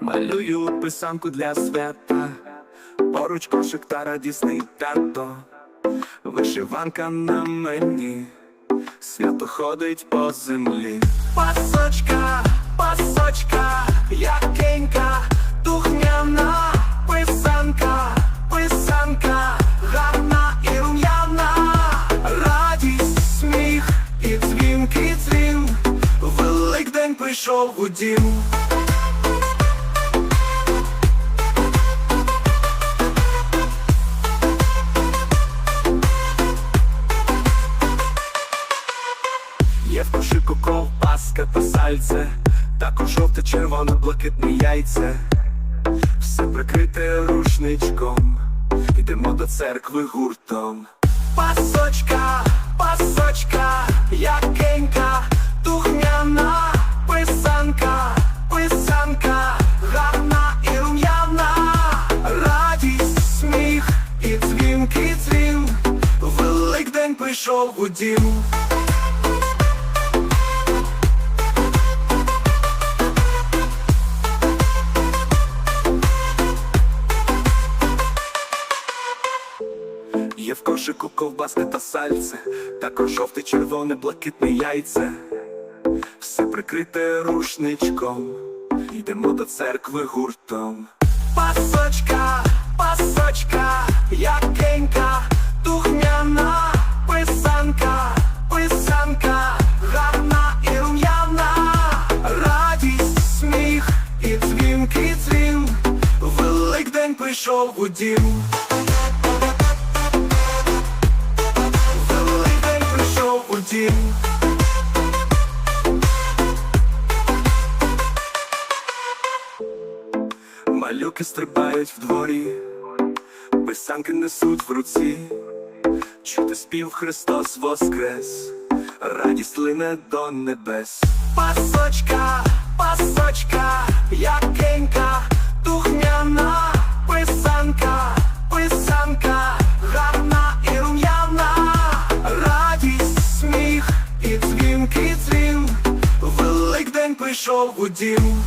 Малюю писанку для свята, поруч кошик та радісний тато, вишиванка на мені, свято ходить по землі. Пасочка, пасочка, якенька, духмяна писанка, писанка, гарна і рум'яна, радість, сміх і дзвінкий дзвін, Великдень прийшов у дім. Є в кошику ковбаска та сальце, також жовте, червоне, блакитне яйце, все прикрите рушничком, йдемо до церкви гуртом. Пасочка, пасочка, якенька, духмяна писанка, писанка, гарна і рум'яна, радість, сміх і дзвінкий дзвін, Великдень прийшов у дім. Є в кошику ковбаска та сальце, також жовте, червоне, блакитне яйце, все прикрите рушничком, йдемо до церкви гуртом. Пасочка, пасочка, якенька, духмяна писанка, писанка, гарна і рум'яна, радість, сміх і дзвінкий дзвін, Великдень прийшов у дім. Малюки стрибають в дворі, писанки несуть в руці, чути спів Христос воскрес, радість лине до небес. Пасочка, пасочка, якенька, духмяна писанка, писанка, гарна і рум'яна, радість, сміх і дзвінкий дзвін, Великдень прийшов у дім.